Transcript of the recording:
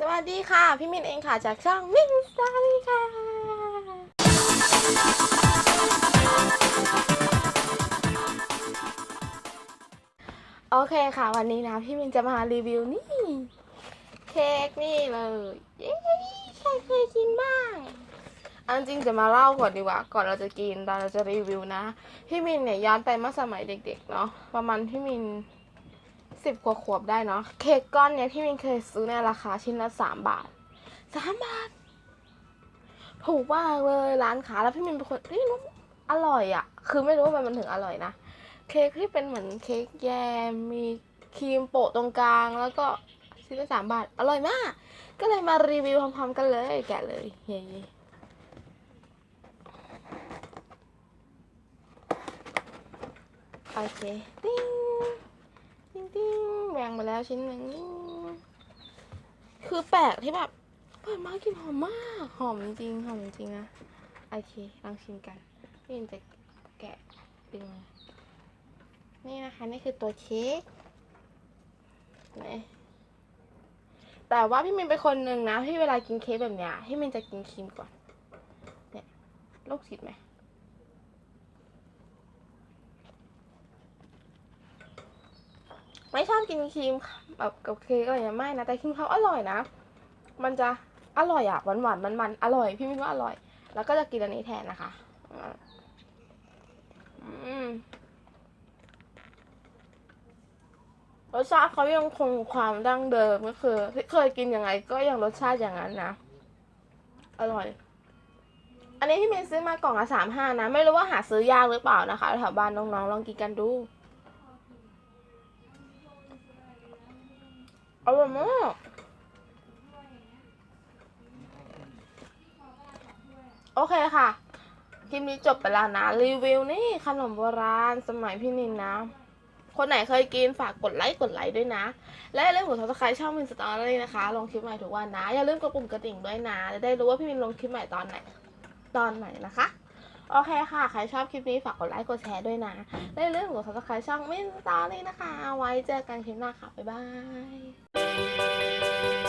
สวัสดีค่ะ พี่มินเองค่ะ จากช่องมินสตารี่ค่ะ โอเคค่ะ วันนี้นะ พี่มินจะมารีวิวนี่ เค้กนี่เลยเย้ใครเคยกินบ้างอันจริงจะมาเล่าก่อนดีกว่า ก่อนเราจะกินตอนเราจะรีวิวนะ พี่มินเนี่ยย้อนไปเมื่อสมัยเด็ก ๆ เนาะประมาณพี่มิน สิบกว่าขวบได้เนาะเค้กก้อนเนี้ยพี่มินเคยซื้อในราคาชิ้นละสามบาทสามบาท ถูกมากเลยร้านค้าแล้วพี่มินเป็นคนที่รู้อร่อยอะ่ะ คือไม่รู้ว่ามันถึงอร่อยนะ เค้กที่เป็นเหมือนเค้กแยมมีครีมโปะตรงกลาง แล้วก็ชิ้นละสามบาท อร่อยมาก ก็เลยมารีวิวพร้อมๆกันเลย แกะเลยเย้โอเคติ้ง ติ้งแบ่งมาแล้วชิ้นหนึ่งคือแปลกที่แบบเปิดมากินหอมมาก หอมจริงหอมจริงนะ โอเคลองชิมกันพี่ยินจะแกะดึงนี่นะคะ นี่คือตัวเค้กไหนแต่ว่าพี่มินเป็นคนหนึ่งนะที่เวลากินเค้กแบบเนี้ยพี่มินจะกินครีมก่อน เนี่ยโรคจิตไหม ไม่ชอบกินครีมแบบกับเค้กอะไรอย่างเงี้ยไม่นะแต่ครีมเขาอร่อยนะ มันจะอร่อยอะหวานหวานมันมันๆอร่อยพี่มินว่าอร่อย แล้วก็จะกินอันนี้แทนนะคะรสชาติเขายังคงความดั้งเดิมก็คือที่เคยกินยังไง ก็ยังรสชาติอย่างนั้นนะ อร่อย อันนี้ที่มินซื้อมากล่องละสามห้านะ ไม่รู้ว่าหาซื้อยากหรือเปล่านะคะแถวบ้านน้องๆลองกินกันดู อร่อยมากโอเคค่ะ คลิปนี้จบไปแล้วนะ รีวิวนี่ขนมโบราณสมัยพี่นินนะ คนไหนเคยกินฝากกดไลค์กดไลค์ด้วยนะ และอย่าลืมกด subscribe ช่องมินสตอรี่นะคะ ลงคลิปใหม่ทุกวันนะ อย่าลืมกดปุ่มกระดิ่งด้วยนะ จะได้รู้ว่าพี่มินลงคลิปใหม่ตอนไหน ตอนไหนนะคะ โอเคค่ะ ใครชอบคลิปนี้ฝากกดไลค์กดแชร์ด้วยนะและอย่าลืมกด subscribe ช่องมินสตอรี่นะคะ ไว้เจอกันคลิปหน้าค่ะ บ๊ายบาย